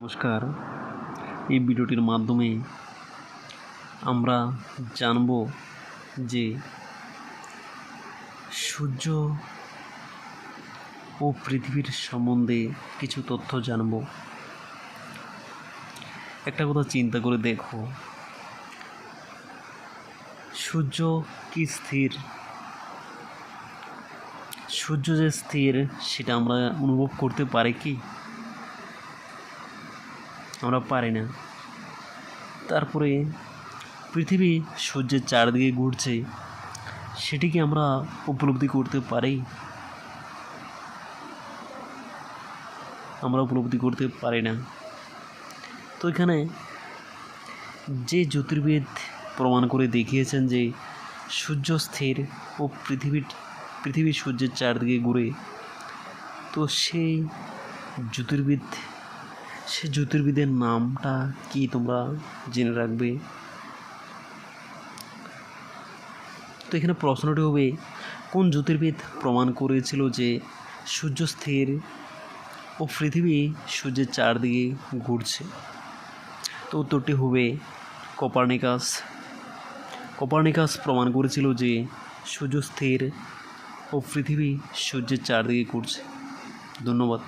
নমস্কার। এই ভিডিওটির মাধ্যমে আমরা জানব যে সূর্য ও পৃথিবীর সম্বন্ধে কিছু তথ্য জানব। একটা কথা চিন্তা করে দেখো, সূর্য কি স্থির? সূর্য যে স্থির, সেটা আমরা অনুভব করতে পারি কি? আমরা পারি না। তারপরে পৃথিবী সূর্যের চারদিকে ঘুরছে, সেটিকে আমরা উপলব্ধি করতে পারি? আমরা উপলব্ধি করতে পারি না। তো এখানে যে জ্যোতির্বিদ প্রমাণ করে দেখিয়েছেন যে সূর্য স্থির ও পৃথিবীর পৃথিবী সূর্যের চারদিকে ঘুরে, তো সেই জ্যোতির্বিদ সে জ্যোতির্বিদের নামটা কি তোমরা জেনে রাখবে? তো এখানে প্রশ্নটি হবে, কোন জ্যোতির্বিদ প্রমাণ করেছিল যে সূর্য স্থির ও পৃথিবী সূর্যের চারদিকে ঘুরছে? তো উত্তরটি হবে কপার্নিকাস। কপার্নিকাস প্রমাণ করেছিল যে সূর্য স্থির ও পৃথিবী সূর্যের চারদিকে ঘুরছে। ধন্যবাদ।